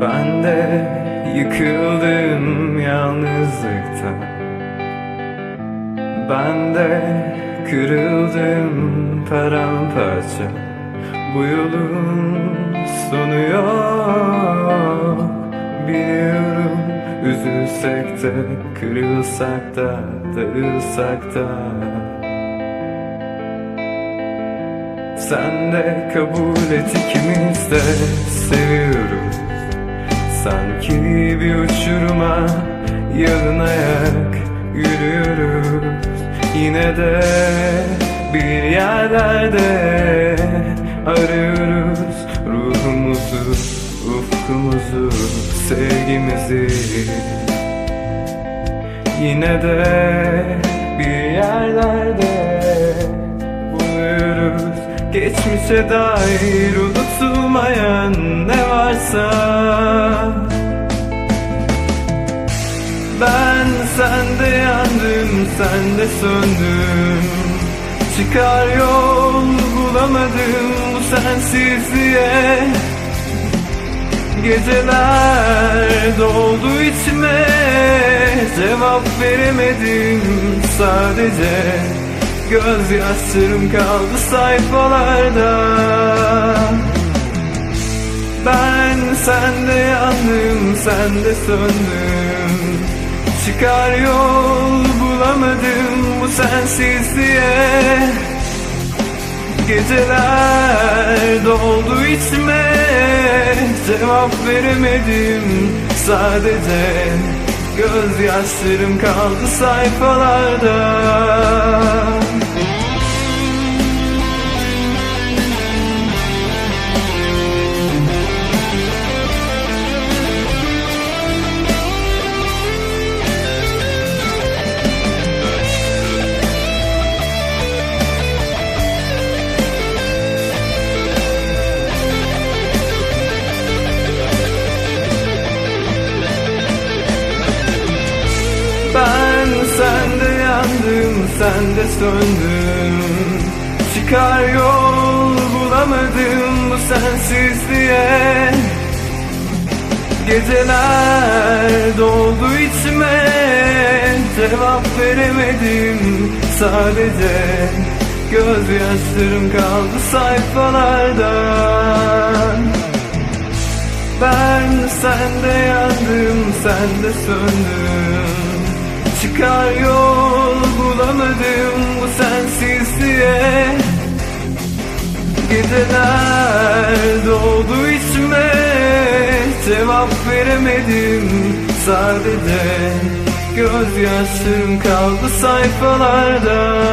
Ben de yıkıldım yalnızlıktan. Ben de kırıldım paramparça. Bu yolun sonu yok. Biliyorum üzülsek de kırılsak da darılsak da. Sen de kabul et ikimiz de seviyoruz Sanki bir uçuruma yalın ayak yürüyoruz. Yine de bir yerlerde arıyoruz. Ruhumuzu, ufkumuzu, sevgimizi. Yine de bir yerlerde buluyoruz. Geçmişe dair unutulmayan ne varsa yandım, sende söndüm. Çıkar yol bulamadım bu sensizliğe. Geceler doldu içime. Cevap veremedim sadece. Gözyaşlarım kaldı sayfalarda. Ben sende yandım, sende söndüm. Çıkar yol bulamadım bu sensizliğe. Geceler doldu içime. Cevap veremedim sadece. Gözyaşlarım kaldı sayfalarda yandım, sende söndüm. Çıkar yol bulamadım bu sensizliğe. Geceler doldu içime Cevap veremedim sadece. Gözyaşlarım kaldı sayfalarda ben sende yandım, sende söndüm. Çıkar yol geceler doğdu içime Cevap veremedim sadece Gözyaşlarım kaldı sayfalarda